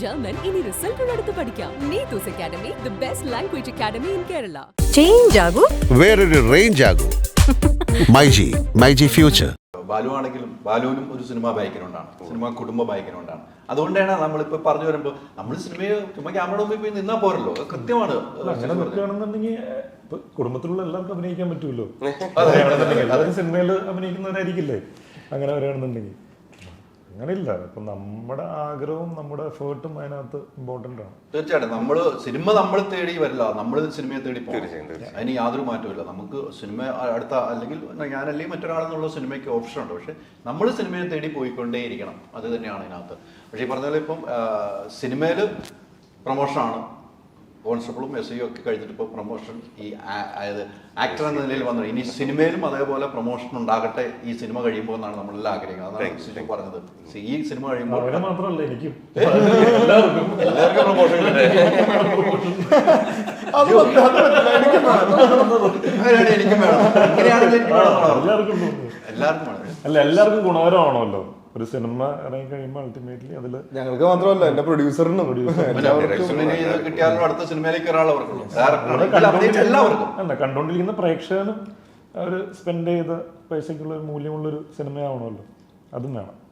German ഇനി റിസൾട്ടുകൾ എടുത്ത് പഠിക്കാം. Neethu's academy the best language academy in Kerala change ആകൂ. വേറൊരു റേഞ്ച് ആകൂ. മൈജി മൈജി ഫ്യൂച്ചർ ബാലു ആണെങ്കിലും ബാലുവിനും ഒരു സിനിമ ബൈക്കിനുണ്ടാണ് സിനിമ കുടുംബ ബൈക്കിനുണ്ടാണ് അതുകൊണ്ടാണ് നമ്മളിപ്പോ പറഞ്ഞു വരുമ്പോൾ നമ്മൾ സിനിമയെ ചുമ്മാ ക്യാമറ മുമ്പിൽ പോയി നിന്നാൽ പോരല്ലോ. അത് കൃത്യമാണ്. അങ്ങനെ നിൽക്കുകയാണെന്നുണ്ടെങ്കിൽ ഇപ്പൊ കുടുംബത്തിലുള്ള എല്ലാവർക്കും അഭിനയിക്കാൻ പറ്റുമല്ലോ. അതെ. എല്ലാവരും സിനിമയിൽ അഭിനയിക്കുന്നവരായിരിക്കില്ലേ? അങ്ങനെ വരികയാണെന്നുണ്ടെങ്കിൽ. അങ്ങനെയില്ല. അപ്പൊ നമ്മുടെ ആഗ്രഹവും നമ്മുടെ എഫേർട്ടും അതിനകത്ത് ഇമ്പോർട്ടന്റ് ആണ്. തീർച്ചയായിട്ടും. നമ്മൾ സിനിമ നമ്മൾ തേടി വരില്ല. നമ്മൾ സിനിമയെ തേടി അതിന് യാതൊരു മാറ്റമില്ല നമുക്ക് സിനിമ അടുത്ത അല്ലെങ്കിൽ ഞാൻ അല്ലെങ്കിൽ മറ്റൊരാളെന്നുള്ള സിനിമയ്ക്ക് ഓപ്ഷൻ ഉണ്ട്. പക്ഷെ നമ്മൾ സിനിമയെ തേടി പോയിക്കൊണ്ടേയിരിക്കണം. അത് തന്നെയാണ് ഇതിനകത്ത്. പക്ഷേ ഈ പറഞ്ഞ പോലെ ഇപ്പം സിനിമയിൽ പ്രൊമോഷനാണ് കോൺസ്റ്റബിളും എസ് ഐ ഒക്കെ കഴിഞ്ഞിട്ട് ഇപ്പോൾ പ്രൊമോഷൻ ഈ അതായത് ആക്ടർ എന്ന നിലയിൽ വന്നു. ഇനി സിനിമയിലും അതേപോലെ പ്രൊമോഷൻ ഉണ്ടാകട്ടെ ഈ സിനിമ കഴിയുമ്പോൾ എന്നാണ് നമ്മളെല്ലാം ആഗ്രഹിക്കുന്നത്. അതാണ് സിജു പറഞ്ഞത്. ഈ സിനിമ കഴിയുമ്പോൾ മാത്രമല്ല എനിക്കും. എല്ലാവർക്കും. എല്ലാവർക്കും പ്രൊമോഷൻ എനിക്കും വേണം. എല്ലാവർക്കും തോന്നുന്നു. എല്ലാവർക്കും വേണം. അല്ല എല്ലാവർക്കും ഗുണകരമാണല്ലോ. ഒരു സിനിമ ഇറങ്ങി കഴിയുമ്പോൾ അൾട്ടിമേറ്റ്ലി അതിൽ ഞങ്ങൾക്ക് മാത്രമല്ല എന്റെ പ്രൊഡ്യൂസറിനും അല്ല കണ്ടുകൊണ്ടിരിക്കുന്ന പ്രേക്ഷകനും അവർ സ്പെൻഡ് ചെയ്ത പൈസക്കുള്ള ഒരു മൂല്യമുള്ളൊരു സിനിമയാവണമല്ലോ. അതും വേണം.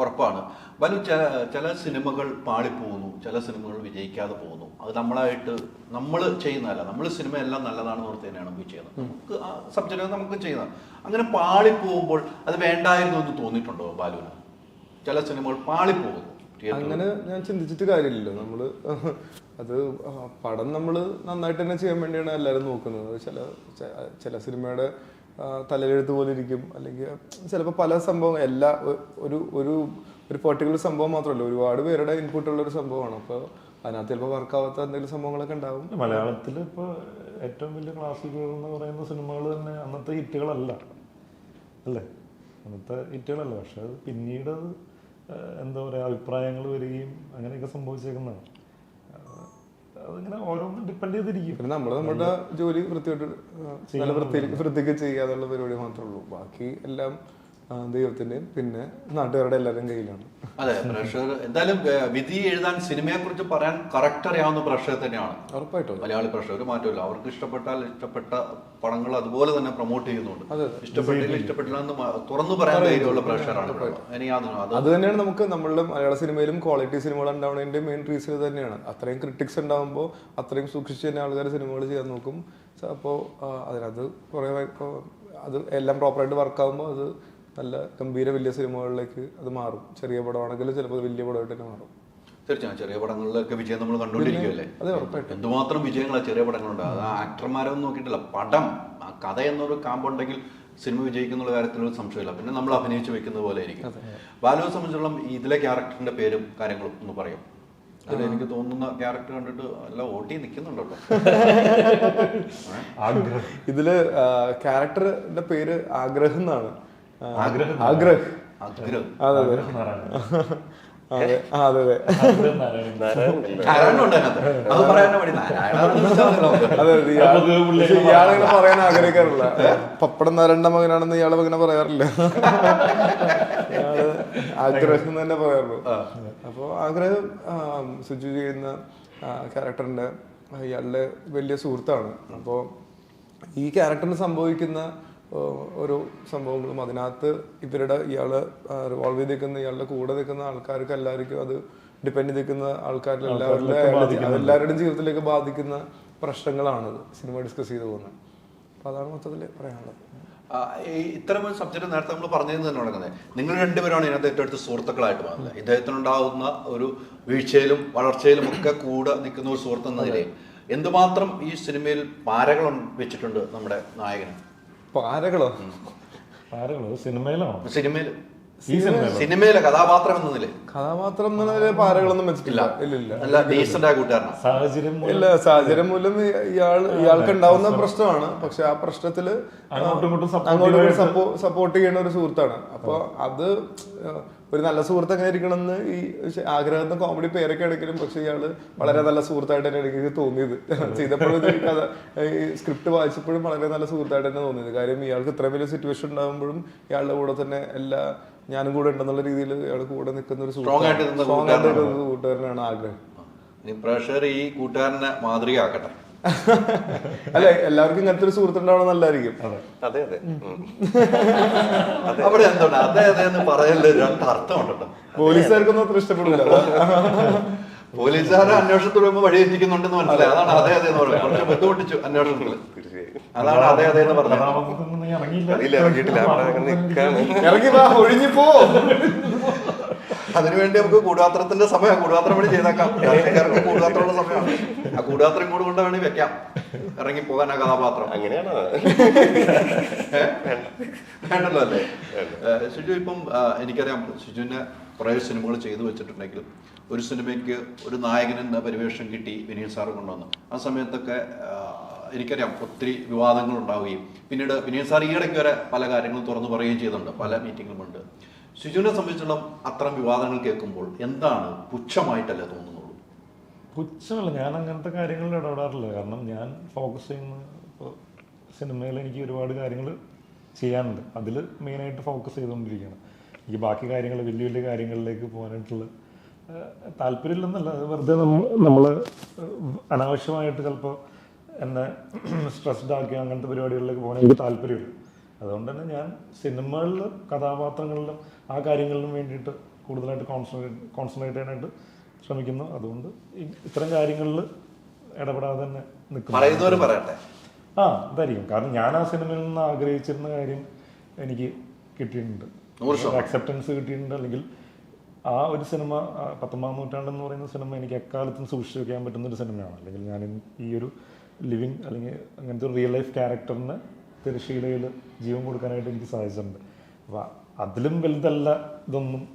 ഉറപ്പാണ്. ബലു ചില ചില സിനിമകൾ പാളിപ്പോകുന്നു ചില സിനിമകൾ വിജയിക്കാതെ പോകുന്നു. അത് നമ്മളായിട്ട് നമ്മൾ ചെയ്യുന്നതല്ല. നമ്മൾ സിനിമ എല്ലാം നല്ലതാണെന്ന് ഓർത്ത് തന്നെയാണ് പോയി ചെയ്യുന്നത്. നമുക്ക് ആ സബ്ജക്റ്റ് നമുക്ക് ചെയ്യുന്നത് അങ്ങനെ പാളിപ്പോകുമ്പോൾ അത് വേണ്ടായിരുന്നു എന്ന് തോന്നിയിട്ടുണ്ടോ ബാലുവിന്? ചില സിനിമകൾ പാളിപ്പോകുന്നു അങ്ങനെ ഞാൻ ചിന്തിച്ചിട്ട് കാര്യമില്ലല്ലോ. നമ്മൾ അത് പടം നമ്മൾ നന്നായിട്ട് തന്നെ ചെയ്യാൻ വേണ്ടിയാണ് എല്ലാവരും നോക്കുന്നത്. ചില ചില സിനിമയുടെ തലയെഴുത്ത് പോലെ ഇരിക്കും. അല്ലെങ്കിൽ ചിലപ്പോൾ പല സംഭവം എല്ലാ ഒരു ഒരു ഒരു പെർട്ടിക്കുലർ സംഭവം മാത്രമല്ല ഒരുപാട് പേരുടെ ഇൻപുട്ട് ഉള്ള ഒരു സംഭവമാണ്. അപ്പോൾ അതിനകത്ത് ചിലപ്പോൾ വർക്കാവാത്ത എന്തെങ്കിലും സംഭവങ്ങളൊക്കെ ഉണ്ടാവും. മലയാളത്തിൽ ഇപ്പോൾ ഏറ്റവും വലിയ ക്ലാസിക്കുകൾ എന്ന് പറയുന്ന സിനിമകൾ തന്നെ അന്നത്തെ ഹിറ്റുകളല്ല. അല്ലേ? അന്നത്തെ ഹിറ്റുകളല്ല. പക്ഷെ അത് പിന്നീട് എന്താ പറയുക അഭിപ്രായങ്ങൾ വരികയും അങ്ങനെയൊക്കെ സംഭവിച്ചേക്കുന്നതാണ്. അതിങ്ങനെ ഓരോന്നും ഡിപ്പെൻഡ് ചെയ്തിരിക്കും. പിന്നെ നമ്മൾ നമ്മുടെ ജോലി വൃത്തിയായിട്ട് നല്ല വൃത്തി വൃത്തിക്ക് ചെയ്യാന്നുള്ള പരിപാടി മാത്രമേ ഉള്ളൂ. ബാക്കി എല്ലാം ദൈവത്തിന്റെയും പിന്നെ നാട്ടുകാരുടെ എല്ലാവരുടെയും കയ്യിലാണ്. അതെ പ്രഷർ എന്തായാലും വിധി എഴുതാൻ സിനിമയെ കുറിച്ച് പറയാൻ കറക്റ്റ് അറിയാവുന്ന പ്രഷർ തന്നെയാണ്. ഉറപ്പായിട്ടും മലയാളി പ്രേക്ഷകർ ഒരു മാറ്റമില്ല അവർക്ക് ഇഷ്ടപ്പെട്ടാൽ ഇഷ്ടപ്പെട്ട പടങ്ങൾ അതുപോലെ തന്നെ പ്രൊമോട്ട് ചെയ്യുന്നുണ്ട്. ഇഷ്ടപ്പെട്ടില്ല ഇഷ്ടപ്പെട്ടില്ല എന്ന് തുറന്നു പറയാൻ ധൈര്യമുള്ള പ്രഷറാണ് അത് തന്നെയാണ് നമുക്ക് നമ്മളുടെ മലയാള സിനിമയിലും ക്വാളിറ്റി സിനിമകൾ ഉണ്ടാവുന്നതിന്റെ മെയിൻ റീസൺ തന്നെയാണ്. അത്രയും ക്രിട്ടിക്സ് ഉണ്ടാവുമ്പോൾ അത്രയും സൂക്ഷിച്ച് തന്നെ ആൾക്കാർ സിനിമകൾ ചെയ്യാൻ നോക്കും. അപ്പോൾ അതിനകത്ത് കുറേ അത് എല്ലാം പ്രോപ്പറായിട്ട് വർക്കാവുമ്പോൾ അത് നല്ല ഗംഭീര വലിയ സിനിമകളിലേക്ക് അത് മാറും. ചെറിയ പടമാണെങ്കിലും ചിലപ്പോൾ വലിയ പടമായിട്ട് തന്നെ മാറും. തീർച്ചയായും. ചെറിയ പടങ്ങളിലൊക്കെ വിജയം നമ്മൾ കണ്ടുകൊണ്ടിരിക്കുകയല്ലേ? അതെ ഉറപ്പായിട്ടും. എന്തുമാത്രം വിജയങ്ങളാണ് ചെറിയ പടങ്ങളുണ്ട്. അത് ആ ആക്ടർമാരെ ഒന്നും നോക്കിയിട്ടില്ല. പടം ആ കഥ എന്നൊരു കാമ്പുണ്ടെങ്കിൽ സിനിമ വിജയിക്കുന്നുള്ള കാര്യത്തിലൊരു സംശയമില്ല. പിന്നെ നമ്മൾ അഭിനയിച്ച് വെക്കുന്ന പോലെ ആയിരിക്കും ബാലുവിനെ സംബന്ധിച്ചോളം ഇതിലെ ക്യാരക്ടറിന്റെ പേരും കാര്യങ്ങളും ഒന്ന് പറയും. അതിൽ എനിക്ക് തോന്നുന്ന ക്യാരക്ടർ കണ്ടിട്ട് എല്ലാം ഓട്ടി നിൽക്കുന്നുണ്ടോ ഇതിൽ ക്യാരക്ടറിന്റെ പേര് ആഗ്രഹം എന്നാണ്. ആഗ്രഹ് അതെ പറയാൻ ഇയാളങ്ങനെ ആഗ്രഹിക്കാറില്ല. പപ്പടം നാരായണ മകനാണെന്ന് ഇയാൾ അങ്ങനെ പറയാറില്ല. ഇയാൾ ആഗ്രഹം തന്നെ പറയാറുള്ളൂ. അപ്പോൾ ആഗ്രഹം സുജു ചെയ്യുന്ന ക്യാരക്ടറിന്റെ ഇയാളുടെ വലിയ സുഹൃത്താണ്. അപ്പോൾ ഈ ക്യാരക്ടറിന് സംഭവിക്കുന്ന ഓരോ സംഭവങ്ങളും അതിനകത്ത് ഇവരുടെ ഇയാൾ റിവോൾവ് ചെയ്ത് നിൽക്കുന്ന ഇയാളുടെ കൂടെ നിൽക്കുന്ന ആൾക്കാർക്ക് എല്ലാവർക്കും അത് ഡിപ്പെൻഡ് ചെയ്ത് നിൽക്കുന്ന ആൾക്കാരിൽ എല്ലാവരുടെ എല്ലാവരുടെയും ജീവിതത്തിലേക്ക് ബാധിക്കുന്ന പ്രശ്നങ്ങളാണത് സിനിമ ഡിസ്കസ് ചെയ്തു പോകുന്നത്. അപ്പോൾ അതാണ് മൊത്തത്തിൽ പറയാനുള്ളത്. ഇത്തരം ഒരു സബ്ജക്ട് നേരത്തെ നമ്മൾ പറഞ്ഞത് തന്നെ തുടങ്ങുന്നത് നിങ്ങൾ രണ്ടുപേരാണ് ഇതിനകത്ത് ഏറ്റവും അടുത്ത് സുഹൃത്തുക്കളായിട്ട് വന്നത്. ഇദ്ദേഹത്തിനുണ്ടാവുന്ന ഒരു വീഴ്ചയിലും വളർച്ചയിലും ഒക്കെ കൂടെ നിൽക്കുന്ന ഒരു സുഹൃത്ത് എന്ന നിലയിൽ എന്തുമാത്രം ഈ സിനിമയിൽ പാരകൾ വെച്ചിട്ടുണ്ട് നമ്മുടെ നായകന്? പാരകളോ? പാരകളോ? സിനിമയിലോ. സിനിമയിൽ സിനിമയിലോ സിനിമയിലെ കഥാപാത്രം എന്ന നിലയിൽ. കഥാപാത്രം എന്ന നിലയിൽ പാരകളൊന്നും വെച്ചിട്ടില്ല. ഇല്ല. ഇല്ല നല്ല ഡീസന്റ് ആയ കൂട്ടുകാരനാണ് സാഹചര്യം മൂലം ഇല്ല സാഹചര്യം മൂലം ഇ- ഇയാൾ ഇയാൾക്ക് ഉണ്ടാവുന്ന പ്രശ്നമാണ്. പക്ഷെ ആ അങ്ങോട്ടും സപ്പോ സപ്പോർട്ട് ചെയ്യുന്ന ഒരു സുഹൃത്താണ്. അപ്പൊ അത് ഒരു നല്ല സുഹൃത്ത് എങ്ങനെ ഇരിക്കണം എന്ന് ഈ ആഗ്രഹത്തിന് ആഗ്രഹത്തെ കോമഡി പേരൊക്കെ എടുക്കലും പക്ഷെ ഇയാൾ വളരെ നല്ല സുഹൃത്തായിട്ട് തന്നെ എനിക്ക് തോന്നിയത്. ചെയ്തപ്പോഴും ഇത് കഥ ഈ സ്ക്രിപ്റ്റ് വായിച്ചപ്പോഴും വളരെ നല്ല സുഹൃത്തായിട്ട് തന്നെ തോന്നിയത്. കാര്യം ഇയാൾക്ക് ഇത്ര വലിയ സിറ്റുവേഷൻ ഉണ്ടാകുമ്പോഴും ഇയാളുടെ കൂടെ തന്നെ എല്ലാ ഞാനും കൂടെ ഉണ്ടെന്നുള്ള രീതിയിൽ അയാൾ കൂടെ നിൽക്കുന്ന ഒരു ആയിട്ട് നിന്ന സ്ട്രോങ് ആയിട്ട് കൂട്ടുകാരനാണ്. ആഗ്രഹം. ഇനി പ്രഷർ ഈ കൂട്ടുകാരനെ മാതൃകയാക്കട്ടെ. അല്ല എല്ലാവർക്കും ഇങ്ങനത്തെ ഒരു സുഹൃത്തുണ്ടാവണം നല്ലതായിരിക്കും. അതെ. അതെ അവിടെ എന്തുണ്ട്? അതെ അതെ എന്ന് പറയൽ രണ്ട് അർത്ഥമുണ്ടല്ലോ പോലീസുകാർക്കൊന്നും അത്ര ഇഷ്ടപ്പെടില്ല. പോലീസുകാരെ അന്വേഷണത്തിൽ വരുമ്പോൾ വഴി എത്തിക്കുന്നുണ്ടെന്ന് മനസ്സിലായി. അതാണ് അതേ അതെ എന്ന് പറഞ്ഞത് കുറച്ച് ബുദ്ധിമുട്ടിച്ചു അന്വേഷണത്തിൽ. അതാണ് അതെ അതെ എന്ന് പറഞ്ഞത് അതിനുവേണ്ടി നമുക്ക് കൂടാത്രത്തിന്റെ സമയം കൂടാത്രം വേണ്ടി ചെയ്തേക്കാം. രാഷ്ട്രീയക്കാർക്ക് കൂടാത്രമുള്ള സമയമാണ്. ആ കൂടാത്രം കൂടെ കൊണ്ട് വേണമെങ്കിൽ വെക്കാം. ഇറങ്ങി പോകാൻ ആ കഥാപാത്രം. അങ്ങനെയാണ്? വേണ്ടല്ലോ അല്ലേ? ഷിജു ഇപ്പം എനിക്കറിയാം ഷിജുവിന്റെ കുറേ സിനിമകൾ ചെയ്തു വെച്ചിട്ടുണ്ടെങ്കിലും ഒരു സിനിമയ്ക്ക് ഒരു നായകൻ എന്ന പരിവേഷം കിട്ടി വിനീത് സാറ് കൊണ്ടുവന്നു. ആ സമയത്തൊക്കെ എനിക്കറിയാം ഒത്തിരി വിവാദങ്ങൾ ഉണ്ടാവുകയും പിന്നീട് വിനീത് സാർ ഈയിടയ്ക്ക് വരെ പല കാര്യങ്ങളും തുറന്നു പറയുകയും ചെയ്തിട്ടുണ്ട് പല മീറ്റിങ്ങുമുണ്ട് ശിജുവിനെ സംബന്ധിച്ചിടത്തോളം അത്തരം വിവാദങ്ങൾ കേൾക്കുമ്പോൾ എന്താണ് പുച്ഛമായിട്ടല്ലേ തോന്നുന്നുള്ളൂ? പുച്ഛമല്ല ഞാൻ അങ്ങനത്തെ കാര്യങ്ങളിൽ ഇടപെടാറില്ല. കാരണം ഞാൻ ഫോക്കസ് ചെയ്യുന്ന സിനിമയിൽ എനിക്ക് ഒരുപാട് കാര്യങ്ങൾ ചെയ്യാനുണ്ട്. അതിൽ മെയിനായിട്ട് ഫോക്കസ് ചെയ്തുകൊണ്ടിരിക്കുകയാണ്. എനിക്ക് ബാക്കി കാര്യങ്ങൾ വലിയ വലിയ കാര്യങ്ങളിലേക്ക് പോകാനായിട്ടുള്ള താല്പര്യമില്ലെന്നല്ല വെറുതെ നമ്മൾ നമ്മൾ അനാവശ്യമായിട്ട് ചിലപ്പോൾ എന്നെ സ്ട്രെസ്ഡ് ആക്കി അങ്ങനത്തെ പരിപാടികളിലേക്ക് പോകാൻ എനിക്ക് താല്പര്യമില്ല. അതുകൊണ്ട് തന്നെ ഞാൻ സിനിമകളിലും കഥാപാത്രങ്ങളിലും ആ കാര്യങ്ങളിലും വേണ്ടിയിട്ട് കൂടുതലായിട്ട് കോൺസെൻട്രേറ്റ് കോൺസെൻട്രേറ്റ് ചെയ്യാനായിട്ട് ശ്രമിക്കുന്നു. അതുകൊണ്ട് ഇത്തരം കാര്യങ്ങളിൽ ഇടപെടാതെ തന്നെ നിൽക്കുന്നു. പറയട്ടെ. ആ അതായിരിക്കും. കാരണം ഞാൻ ആ സിനിമയിൽ നിന്ന് ആഗ്രഹിച്ചിരുന്ന കാര്യം എനിക്ക് കിട്ടിയിട്ടുണ്ട്. അക്സെപ്റ്റൻസ് കിട്ടിയിട്ടുണ്ട്. അല്ലെങ്കിൽ ആ ഒരു സിനിമ പത്തൊമ്പതാം നൂറ്റാണ്ടെന്ന് പറയുന്ന സിനിമ എനിക്ക് എക്കാലത്തും സൂക്ഷിച്ചു വെക്കാൻ പറ്റുന്ന ഒരു സിനിമയാണ്. അല്ലെങ്കിൽ ഞാൻ ഈ ഒരു ലിവിങ് അല്ലെങ്കിൽ അങ്ങനത്തെ ഒരു റിയൽ ലൈഫ് ക്യാരക്ടറിന് തിരശീലയിൽ ജീവൻ കൊടുക്കാനായിട്ട് എനിക്ക് സാധിച്ചിട്ടുണ്ട്. അപ്പോൾ അതിലും വലുതല്ല ഇതൊന്നും.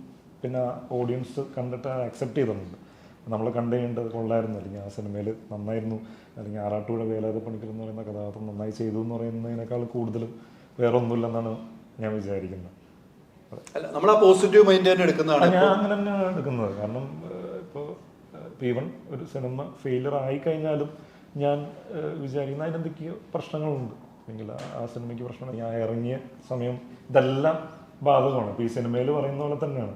പിന്നെ ഓഡിയൻസ് കണ്ടിട്ട് അക്സെപ്റ്റ് ചെയ്തിട്ടുണ്ട്. നമ്മൾ കണ്ടു കഴിഞ്ഞിട്ട് കൊള്ളായിരുന്നു. അല്ലെങ്കിൽ ആ സിനിമയിൽ നന്നായിരുന്നു. അല്ലെങ്കിൽ ആറാട്ടുപുഴ വേലാതെ പണിക്കർ എന്ന് പറയുന്ന കഥാപാത്രം നന്നായി ചെയ്തു എന്ന് പറയുന്നതിനേക്കാൾ കൂടുതലും വേറെ ഒന്നുമില്ലെന്നാണ് ഞാൻ വിചാരിക്കുന്നത്. അല്ല നമ്മൾ ആ പോസിറ്റീവ് മൈൻഡ് തന്നെ എടുക്കുന്നതാണ് ഞാൻ അങ്ങനെ തന്നെയാണ് എടുക്കുന്നത്. കാരണം ഇപ്പോൾ ഈവൻ ഒരു സിനിമ ഫെയിലർ ആയി കഴിഞ്ഞാലും ഞാൻ വിചാരിക്കുന്ന അതിനെന്തൊക്കെയോ പ്രശ്നങ്ങളുണ്ട്. അല്ലെങ്കിൽ ആ- ആ സിനിമയ്ക്ക് പ്രശ്നമാണ് ഞാൻ ഇറങ്ങിയ സമയം ഇതെല്ലാം ബാധകമാണ്. ഇപ്പോൾ ഈ സിനിമയിൽ പറയുന്ന പോലെ തന്നെയാണ്.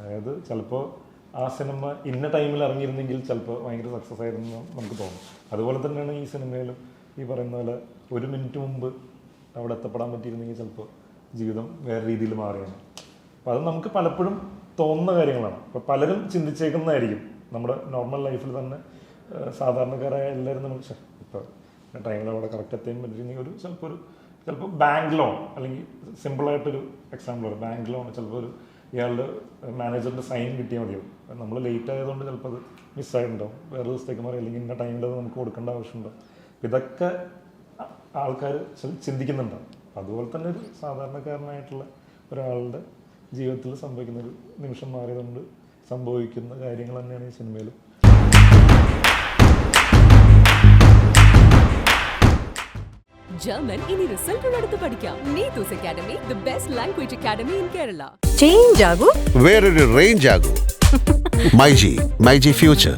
അതായത് ചിലപ്പോൾ ആ സിനിമ ഇന്ന ടൈമിൽ ഇറങ്ങിയിരുന്നെങ്കിൽ ചിലപ്പോൾ ഭയങ്കര സക്സസ് ആയിരുന്നു നമുക്ക് തോന്നും. അതുപോലെ തന്നെയാണ് ഈ സിനിമയിലും ഈ പറയുന്ന പോലെ ഒരു മിനിറ്റ് മുമ്പ് അവിടെ എത്തപ്പെടാൻ പറ്റിയിരുന്നെങ്കിൽ ചിലപ്പോൾ ജീവിതം വേറെ രീതിയിൽ മാറിയാണ് അപ്പോൾ അത് നമുക്ക് പലപ്പോഴും തോന്നുന്ന കാര്യങ്ങളാണ്. അപ്പോൾ പലരും ചിന്തിച്ചേക്കുന്നതായിരിക്കും. നമ്മുടെ നോർമൽ ലൈഫിൽ തന്നെ സാധാരണക്കാരായ എല്ലാവരും നമ്മൾ "ശ്ശെ, ഇപ്പോൾ ടൈമിൽ അവിടെ കറക്റ്റ് എത്താൻ പറ്റിയിരുന്നെങ്കിൽ ഒരു ചിലപ്പോൾ ഒരു ചിലപ്പോൾ ബാങ്ക് ലോൺ അല്ലെങ്കിൽ സിമ്പിളായിട്ടൊരു എക്സാമ്പിൾ ഒരു ബാങ്ക് ലോൺ ചിലപ്പോൾ ഒരു ഇയാളുടെ മാനേജറിന്റെ സൈൻ കിട്ടിയാൽ മതിയാവും. നമ്മൾ ലേറ്റ് ആയതുകൊണ്ട് ചിലപ്പോൾ അത് മിസ്സായിട്ടുണ്ടാവും വേറെ ദിവസത്തേക്ക് മാറി അല്ലെങ്കിൽ ഇന്ന ടൈമിൽ നമുക്ക് കൊടുക്കേണ്ട ആവശ്യമുണ്ടാവും. ഇതൊക്കെ ആൾക്കാർ ചിന്തിക്കുന്നുണ്ടാവും അതുപോലെ തന്നെ ഒരു സാധാരണക്കാരനായിട്ടുള്ള ഒരാളുടെ ജീവിതത്തിൽ സംഭവിക്കുന്ന ഒരു നിമിഷം മാറിയതുകൊണ്ട് സംഭവിക്കുന്ന കാര്യങ്ങൾ തന്നെയാണ് ഈ സിനിമയിൽ ജർമ്മൻ ഇനി റിസൾട്ടുകളെടുത്ത് പഠിക്കാം. Neethu's academy the best language academy in Kerala change ആകൂ. വേറൊരു റേഞ്ച് ആകൂ. മൈജി മൈജി ഫ്യൂച്ചർ